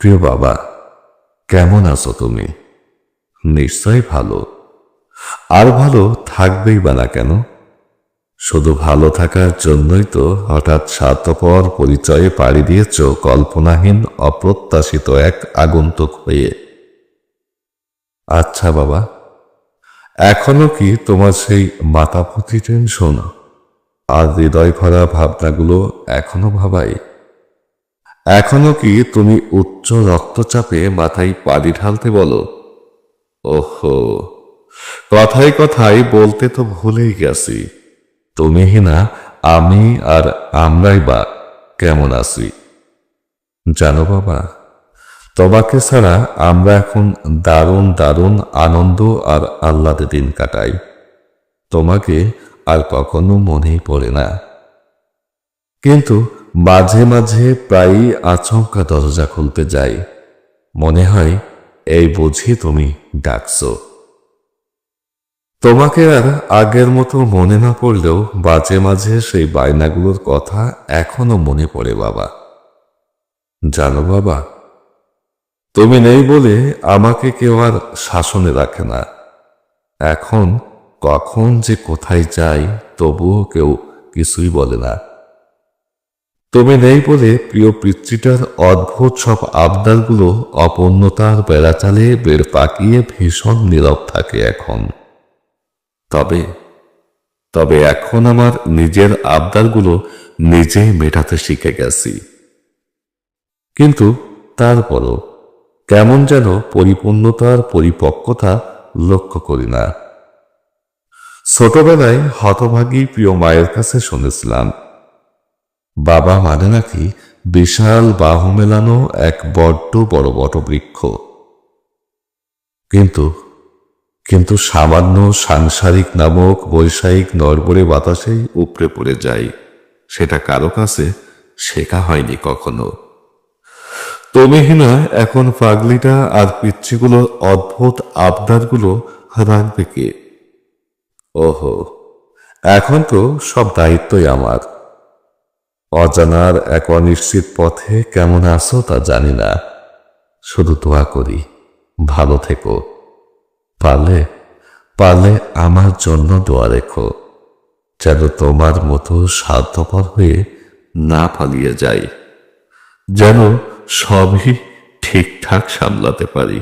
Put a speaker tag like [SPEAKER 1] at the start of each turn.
[SPEAKER 1] প্রিয় বাবা, কেমন আছো তুমি? নিশ্চয় ভালো। আর ভালো থাকবেই বা না কেন? শুধু ভালো থাকার জন্যই তো হঠাৎ স্বার্থপর পরিচয়ে পাড়ি দিয়েছ কল্পনাহীন, অপ্রত্যাশিত এক আগন্তুক হয়ে। আচ্ছা বাবা, এখনও কি তোমার সেই মাতাপতি টেনশন? আর হৃদয় ভরা ভাবনাগুলো এখনও ভাবাই এখনও কি তুমি উচ্চ রক্তচাপে মাথায় পানি ঢালতে বলো? ওহো, কথায় কথায় বলতে তো ভুলেই গেছি। তুমি না, আমি আর আমরাই বা কেমন আছি? জানো বাবা, তোমাকে ছাড়া আমরা এখন দারুণ দারুণ আনন্দ আর আহ্লাদে দিন কাটাই। তোমাকে আর কখনো মনেই পড়ে না। কিন্তু মাঝে মাঝে প্রায়ই আচমকা দরজা খুলতে যাই। মনে হয়, এই বুঝি তুমি ডাকছ। তোমাকে আর আগের মতো মনে না পড়লেও মাঝে মাঝে সেই বায়নাগুলোর কথা এখনও মনে পড়ে, বাবা। জানো, বাবা, তুমি নেই বলে আমাকে কেউ আর শাসনে রাখে না। এখন কখন যে কোথায় যাই, তবুও কেউ কিছুই বলে না। তুমি নেই বলে প্রিয় পিতৃটার অদ্ভুত সব আবদারগুলো অপূর্ণতার বেড়াচালে বেড় পাকিয়ে ভীষণ নীরব থাকে এখন। তবে তবে এখন আমার নিজের আবদারগুলো নিজেই মেটাতে শিখে গেছি। কিন্তু তারপরও কেমন যেন পরিপূর্ণতার পরিপক্কতা লক্ষ্য করি না। ছোটবেলায় হতভাগী প্রিয় মায়ের কাছে শুনেছিলাম বাবা মানে নাকি বিশাল বাহু মেলানো এক বড্ড বড় বটবৃক্ষ। কিন্তু কিন্তু সামান্য সাংসারিক নামক বৈষয়িক নরবরে বাতাসেই উপড়ে পড়ে যায় সেটা কারও কাছে শেখা হয়নি কখনো। তুমিহীনা এখন পাগলিটা আর পিচ্ছিগুলোর অদ্ভুত আবদারগুলো রাখবে কে? ওহো, এখন তো সব দায়িত্বই আমার। অজানার এক অনিশ্চিত পথে কেমন আছো তা জানি না। শুধু দোয়া করি, ভালো থেকো। পারলে পারলে আমার জন্য দোয়া রেখো, যেন তোমার মতো স্বার্থপর হয়ে না পালিয়ে যাই, যেন সবই ঠিকঠাক সামলাতে পারি।